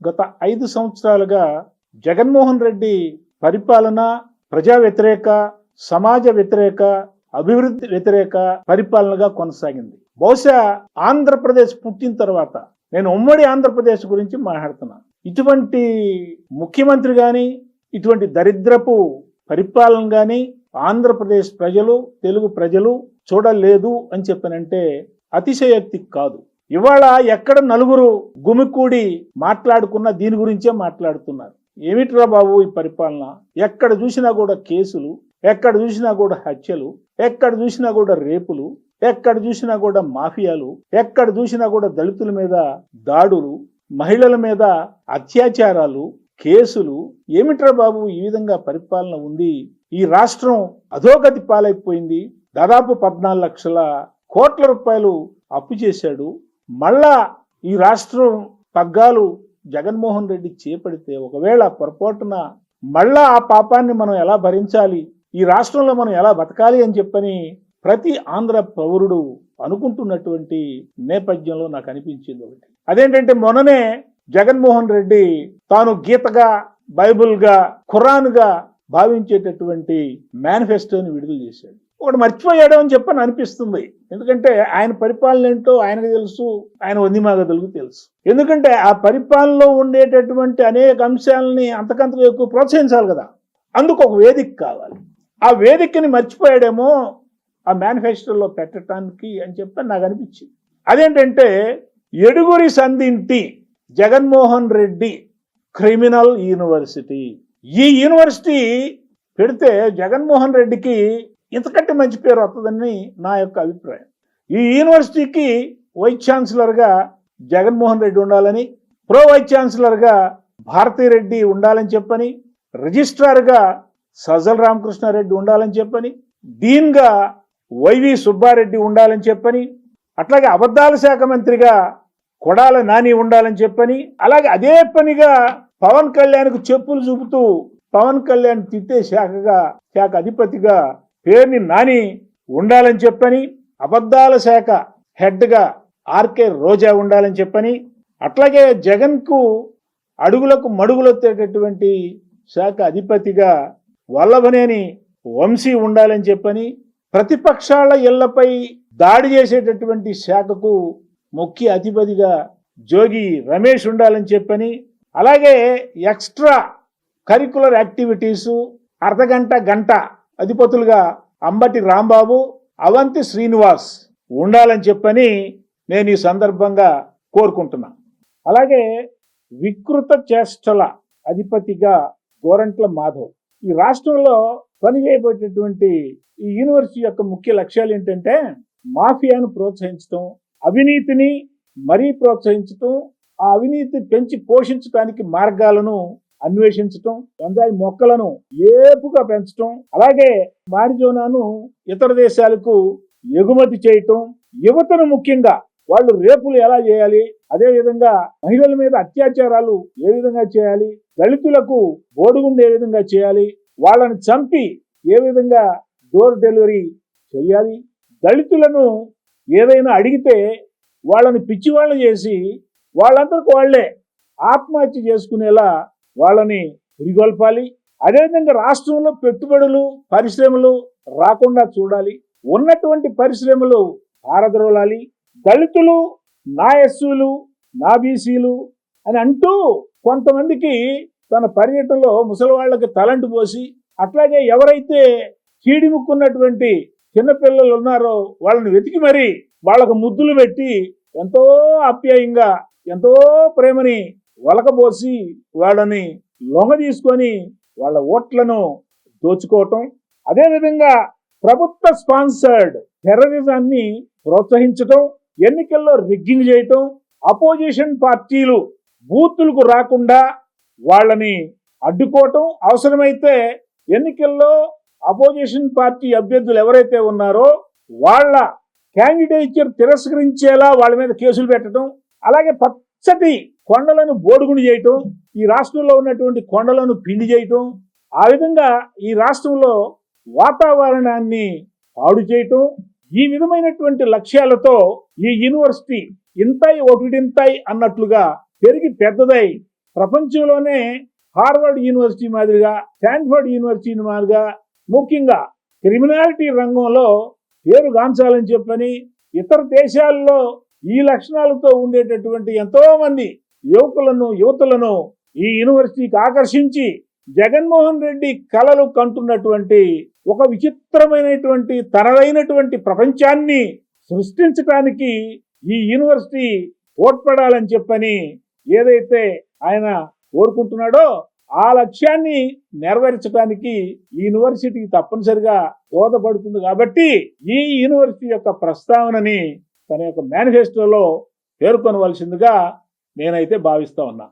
గత ఐదు సంవత్సరాలుగా జగన్మోహన్ రెడ్డి పరిపాలన ప్రజా వ్యతిరేక సమాజ వ్యతిరేక అభివృద్ధి వ్యతిరేక పరిపాలనగా కొనసాగింది. బహుశా ఆంధ్రప్రదేశ్ పుట్టిన తర్వాత నేను ఉమ్మడి ఆంధ్రప్రదేశ్ గురించి మాట్లాడుతున్నాను ఇటువంటి ముఖ్యమంత్రి కానీ ఇటువంటి దరిద్రపు పరిపాలన కానీ ఆంధ్రప్రదేశ్ ప్రజలు తెలుగు ప్రజలు చూడలేదు అని చెప్పనంటే అతిశయోక్తి కాదు. ఇవాళ ఎక్కడ నలుగురు గుమికూడి మాట్లాడుకున్న దీని గురించే మాట్లాడుతున్నారు. ఏమిట్రా బాబు ఈ పరిపాలన? ఎక్కడ చూసినా కూడా కేసులు ఎక్కడ చూసినా కూడా హత్యలు ఎక్కడ చూసినా కూడా రేపులు ఎక్కడ చూసినా కూడా మాఫియాలు ఎక్కడ చూసినా కూడా దళితుల మీద దాడులు మహిళల మీద అత్యాచారాలు కేసులు. ఏమిట్రా బాబు ఈ విధంగా పరిపాలన ఉంది? ఈ రాష్ట్రం అధోగతి పాలైపోయింది. దాదాపు పద్నాలుగు లక్షల కోట్ల రూపాయలు అప్పు చేశాడు. మళ్ళా ఈ రాష్ట్రం పగ్గాలు జగన్మోహన్ రెడ్డి చేపడితే ఒకవేళ పొరపాటున మళ్ళా ఆ పాపాన్ని మనం ఎలా భరించాలి? ఈ రాష్ట్రంలో మనం ఎలా బతకాలి అని చెప్పని ప్రతి ఆంధ్ర పౌరుడు అనుకుంటున్నటువంటి నేపథ్యంలో నాకు అనిపించింది ఒకటి. అదేంటంటే మొన్ననే జగన్మోహన్ రెడ్డి తాను గీతగా బైబుల్గా ఖురాన్గా భావించేటటువంటి మేనిఫెస్టోని విడుదల చేశాడు. ఒకటి మర్చిపోయాడు అని చెప్పని అనిపిస్తుంది. ఎందుకంటే ఆయన పరిపాలన ఏంటో ఆయనకు తెలుసు ఆయన వందిమాగదులకు తెలుసు. ఎందుకంటే ఆ పరిపాలనలో ఉండేటటువంటి అనేక అంశాలని అంతకంతకు ఎక్కువ ప్రోత్సహించాలి కదా. అందుకు ఒక వేదిక కావాలి. ఆ వేదికని మర్చిపోయాడేమో ఆ మేనిఫెస్టోలో పెట్టడానికి అని చెప్పి నాకు అనిపించింది. అదేంటంటే ఎడుగురి సంధింటి జగన్మోహన్ రెడ్డి క్రిమినల్ యూనివర్సిటీ. ఈ యూనివర్సిటీ పెడితే జగన్మోహన్ రెడ్డికి ఇంతకంటే మంచి పేరు వస్తుందని నా యొక్క అభిప్రాయం. ఈ యూనివర్సిటీకి వైస్ ఛాన్సలర్గా జగన్మోహన్ రెడ్డి ఉండాలని ప్రో వైస్ ఛాన్సలర్గా భారతీరెడ్డి ఉండాలని చెప్పని రిజిస్ట్రార్గా సజల్ రామకృష్ణారెడ్డి ఉండాలని చెప్పని డీన్గా వైవి సుబ్బారెడ్డి ఉండాలని చెప్పని అట్లాగే అబద్ధాల శాఖ మంత్రిగా కొడాల నాని ఉండాలని చెప్పని అలాగే అదే పనిగా పవన్ కళ్యాణ్కు చెప్పులు చూపుతూ పవన్ కళ్యాణ్ తిట్టే శాఖగా శాఖ అధిపతిగా పేరుని నాని ఉండాలని చెప్పని అబద్ధాల శాఖ హెడ్గా ఆర్కే రోజా ఉండాలని చెప్పని అట్లాగే జగన్కు అడుగులకు మడుగులొత్తేటటువంటి శాఖ అధిపతిగా వల్లభనేని వంశీ ఉండాలని చెప్పని ప్రతిపక్షాల ఇళ్ళపై దాడి చేసేటటువంటి శాఖకు ముఖ్య అధిపతిగా జోగి రమేష్ ఉండాలని చెప్పని అలాగే ఎక్స్ట్రా కరికులర్ యాక్టివిటీసు అర్ధగంట గంట అధిపతులుగా అంబటి రాంబాబు అవంతి శ్రీనివాస్ ఉండాలని చెప్పని నేను ఈ సందర్భంగా కోరుకుంటున్నా. అలాగే వికృత చేష్టల అధిపతిగా గోరంట్ల మాధవ్. ఈ రాష్ట్రంలో పనిచేయబడేటటువంటి ఈ యూనివర్సిటీ యొక్క ముఖ్య లక్ష్యాలు ఏంటంటే మాఫియాను ప్రోత్సహించటం అవినీతిని మరీ ప్రోత్సహించటం ఆ అవినీతి పెంచి పోషించడానికి మార్గాలను అన్వేషించటం గంజాయి మొక్కలను ఏపుగా పెంచటం అలాగే మారిజోనాను ఇతర దేశాలకు ఎగుమతి చేయటం యువతను ముఖ్యంగా వాళ్ళు రేపులు ఎలా చేయాలి అదే విధంగా మహిళల మీద అత్యాచారాలు ఏ విధంగా చేయాలి దళితులకు బోడుగుండు ఏ విధంగా చేయాలి వాళ్ళని చంపి ఏ విధంగా డోర్ డెలివరీ చేయాలి దళితులను ఏదైనా అడిగితే వాళ్ళని పిచ్చివాళ్ళు చేసి వాళ్ళందరికి వాళ్ళే ఆత్మహత్య చేసుకునేలా వాళ్ళని పురిగొల్పాలి. అదేవిధంగా రాష్ట్రంలో పెట్టుబడులు పరిశ్రమలు రాకుండా చూడాలి. ఉన్నటువంటి పరిశ్రమలు పారద్రోలాలి దళితులు నా ఎస్సులు నా బీసీలు అని అంటూ కొంతమందికి తన పర్యటనలో ముసలి వాళ్ళకి తలంటు పోసి అట్లాగే ఎవరైతే కీడిముక్కున్నటువంటి చిన్నపిల్లలు ఉన్నారో వాళ్ళని వెతికి మరి వాళ్ళకు ముద్దులు పెట్టి ఎంతో ఆప్యాయంగా ఎంతో ప్రేమని వలకబోసి వాళ్ళని లొంగ తీసుకొని వాళ్ళ ఓట్లను దోచుకోవటం. అదేవిధంగా ప్రభుత్వ స్పాన్సర్డ్ టెర్రరిజాన్ని ప్రోత్సహించటం ఎన్నికల్లో రిగ్గింగ్ చేయటం అపోజిషన్ పార్టీలు బూతులకు రాకుండా వాళ్ళని అడ్డుకోవటం. అవసరమైతే ఎన్నికల్లో అపోజిషన్ పార్టీ అభ్యర్థులు ఎవరైతే ఉన్నారో వాళ్ళ క్యాండిడేచర్ తిరస్కరించేలా వాళ్ళ మీద కేసులు పెట్టడం అలాగే పచ్చటి కొండలను బోడుగుని చేయటం ఈ రాష్ట్రంలో ఉన్నటువంటి కొండలను పిండి చేయటం ఆ విధంగా ఈ రాష్ట్రంలో వాతావరణాన్ని పాడు చేయటం ఈ విధమైనటువంటి లక్ష్యాలతో ఈ యూనివర్సిటీ ఇంతై ఒకటింతై అన్నట్లుగా పెరిగి పెద్దదై ప్రపంచంలోనే హార్వర్డ్ యూనివర్సిటీ మాదిరిగా స్టాన్ఫర్డ్ యూనివర్సిటీ మాదిరిగా ముఖ్యంగా క్రిమినాలిటీ రంగంలో పేరు గాంచాలని చెప్పని ఇతర దేశాల్లో ఈ లక్షణాలతో ఉండేటటువంటి ఎంతోమంది యువకులను యువతులను ఈ యూనివర్సిటీకి ఆకర్షించి జగన్మోహన్ రెడ్డి కలలు కంటున్నటువంటి ఒక విచిత్రమైనటువంటి తనదైనటువంటి ప్రపంచాన్ని సృష్టించడానికి ఈ యూనివర్సిటీ ఓట్పడాలని చెప్పని ఏదైతే ఆయన కోరుకుంటున్నాడో ఆ లక్ష్యాన్ని నెరవేర్చడానికి ఈ యూనివర్సిటీ తప్పనిసరిగా దోహదపడుతుంది కాబట్టి ఈ యూనివర్సిటీ యొక్క ప్రస్తావనని తన యొక్క మేనిఫెస్టోలో పేర్కొనవలసిందిగా నేనైతే భావిస్తా ఉన్నా.